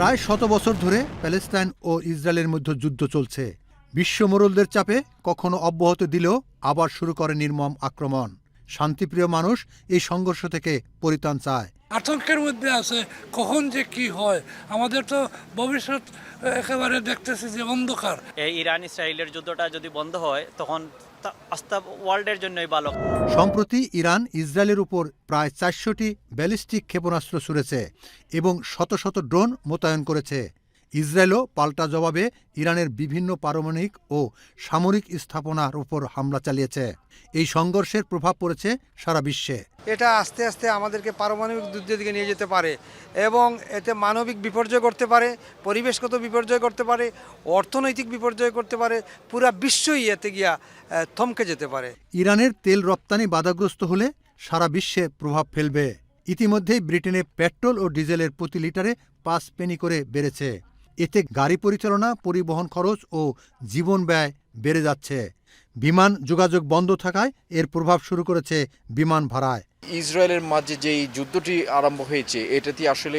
প্রায় শত বছর ধরে প্যালেস্টাইন ও ইসরায়েলের মধ্যে যুদ্ধ চলছে। বিশ্ব মোড়লদের চাপে কখনো অব্যাহত দিলেও আবার শুরু করে নির্মম আক্রমণ। শান্তিপ্রিয় মানুষ এই সংঘর্ষ থেকে পরিত্রাণ চায়। আতঙ্কের মধ্যে আছে কখন যে কি হয়। আমাদের তো ভবিষ্যৎ একেবারে দেখতেছি যে অন্ধকার। এই ইরান ইসরায়েলের যুদ্ধটা যদি বন্ধ হয় তখন আস্থা ওয়ার্ল্ডের জন্যই ভালো। সম্প্রতি ইরান ইসরায়েলের উপর প্রায় চারশোটি ব্যালিস্টিক ক্ষেপণাস্ত্র ছুড়েছে এবং শত শত ড্রোন মোতায়েন করেছে। ইসরায়েলও পাল্টা জবাবে ইরানের বিভিন্ন পারমাণবিক ও সামরিক স্থাপনার উপর হামলা চালিয়েছে। এই সংঘর্ষের প্রভাব পড়েছে সারা বিশ্বে। এটা আস্তে আস্তে আমাদেরকে পারমাণবিক যুদ্ধের দিকে নিয়ে যেতে পারে এবং এতে মানবিক বিপর্যয় করতে পারে পরিবেশগত বিপর্যয় করতে পারে অর্থনৈতিক বিপর্যয় করতে পারে পুরা বিশ্বই এতে গিয়া থমকে যেতে পারে। ইরানের তেল রপ্তানি বাধাগ্রস্ত হলে সারা বিশ্বে প্রভাব ফেলবে। ইতিমধ্যেই ব্রিটেনে পেট্রোল ও ডিজেলের প্রতি লিটারে পাঁচ পেনি করে বেড়েছে। এতে গাড়ি পরিচালনা পরিবহন খরচ ও জীবন ব্যয় বেড়ে যাচ্ছে। বিমান যোগাযোগ বন্ধ থাকায় এর প্রভাব শুরু করেছে বিমান ভাড়ায়। ইসরায়েলের মাঝে যেই যুদ্ধটি আরম্ভ হয়েছে এটাতে আসলে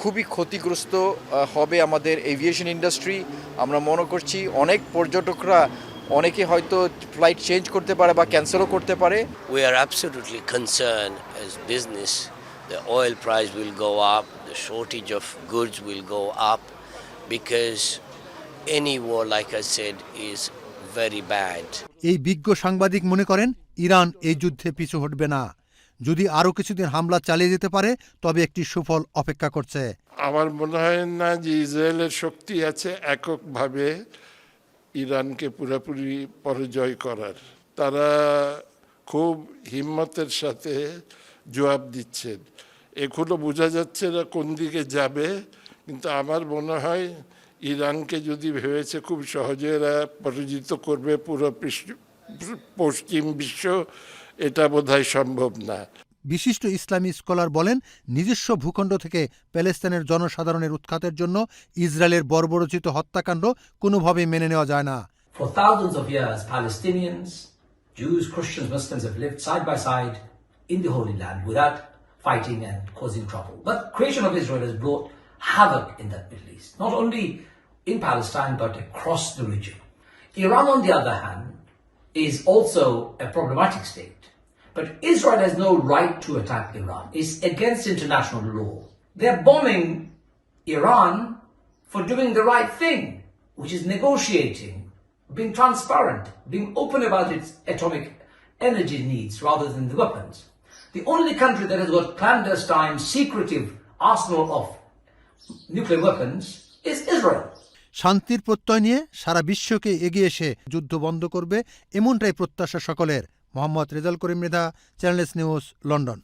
খুবই ক্ষতিগ্রস্ত হবে আমাদের এভিয়েশন ইন্ডাস্ট্রি আমরা মনে করছি অনেক পর্যটকরা অনেকে হয়তো ফ্লাইট চেঞ্জ করতে পারে বা ক্যান্সেলও করতে পারে। We are absolutely concern as business The oil price will go up, the shortage of goods will go up because any war, like I said, is very bad. এই বিজ্ঞ সাংবাদিক মনে করেন ইরান এই যুদ্ধে পিছু হটবে না। যদি আরও কিছুদিন হামলা চালিয়ে যেতে পারে তবে একটি সুফল অপেক্ষা করছে। আমার মনে হয় না যে ইসরায়েলের শক্তি আছে এককভাবে ইরানকে পুরোপুরি পরাজয় করার। তারা খুব হিম্মতের সাথে জবাব দিচ্ছেন। এখনও বোঝা যাচ্ছে না কোন দিকে যাবে। কিন্তু আমার মনে হয় ইরানকে যদি ভেবেছে খুব সহজে এরা পরাজিত করবে পুরো পশ্চিম বিশ্ব এটা বোধহয় সম্ভব না বিশিষ্ট ইসলামী স্কলার বলেন নিজস্ব ভূখণ্ড থেকে প্যালেস্তাইনের জনসাধারণের উৎখাতের জন্য ইসরায়েলের বর্বরচিত হত্যাকাণ্ড কোনোভাবেই মেনে নেওয়া যায় না For thousands of years, Palestinians, Jews, Christians, Muslims have lived side by side in the Holy Land without fighting and causing trouble. But creation of Israel has brought havoc in that Middle East, not only in Palestine but across the region. Iran, on the other hand, is also a problematic state. But Israel has no right to attack Iran. It's against international law. They're bombing Iran for doing the right thing, which is negotiating, being transparent, being open about its atomic energy needs rather than the weapons. The only country that has got clandestine, secretive arsenal of শান্তির প্রত্যয় নিয়ে সারা বিশ্বকে এগিয়ে এসে যুদ্ধ বন্ধ করবে এমনটাই প্রত্যাশা সকলের। Mohammad Rezal Karim Mridha Channel S news London